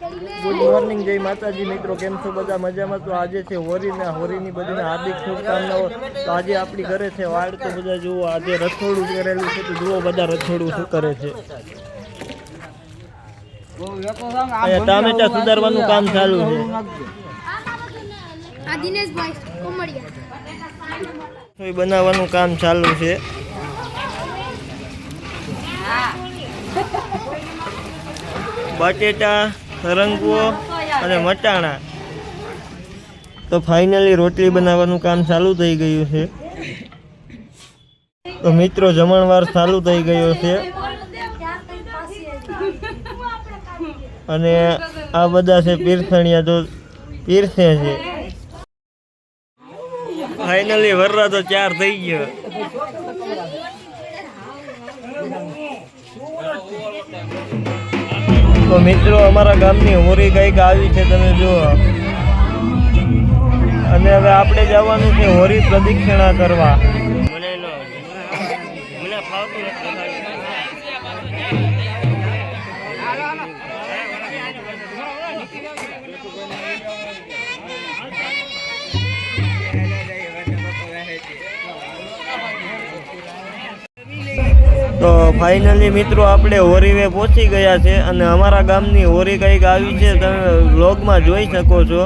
Good morning જય માતાજી. મિત્રો કેમ છો? બધા મજામાં? તો આજે છે હોરીને હોરીની બધી હાર્દિક શુભકામનાઓ. તો આજે આપણી ઘરે છે વાડ તો બધા જુઓ આજે રથોડું કરેલું છે. તો જુઓ બધા રથોડું શું કરે છે. ટામેટા સુધારવાનું કામ ચાલુ છે. બનાવવાનું કામ ચાલુ છે. બટેટા સરંગવો અને મટાણા. તો ફાઇનલી રોટલી બનાવવાનું કામ ચાલુ થઈ ગયું છે. તો મિત્રો, જમણવાર ચાલુ થઈ ગયો છે. અને આ બધા છે પીરસણિયા. તો પીરસે છે. ફાઇનલી વરરા તો ચાર થઈ ગયો. તો મિત્રો, અમારા ગામની હોરી કંઈક આવી છે, તમે જુઓ. અને હવે આપણે જવાનું છે હોરી પ્રદક્ષિણા કરવા. મને ફાવતું તો ફાઇનલી મિત્રો આપણે હોરીવે પહોંચી ગયા છે અને અમારા ગામની હોરી કંઈક આવી છે, તમે વ્લોગમાં જોઈ શકો છો.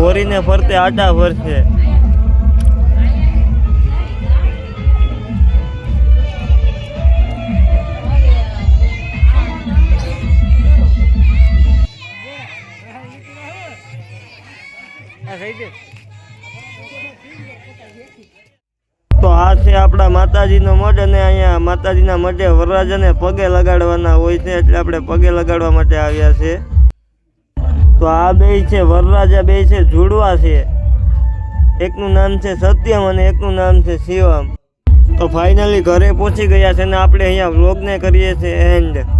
હોરીને ફરતે આટા ફરશે તો આ છે આપણા માતાજીનો મઢ અને અહીંયા માતાજીના મઢે વરરાજાને પગે લગાડવાના હોય છે એટલે આપણે પગે લગાડવા માટે આવ્યા છે. તો આ બે છે, વરરાજા બે છે, જોડવા છે. એકનું નામ છે સત્યમ અને એકનું નામ છે શિવમ. તો ફાઇનલી ઘરે પહોંચી ગયા છે અને આપણે અહીંયા વ્લોગને કરીએ છીએ એન્ડ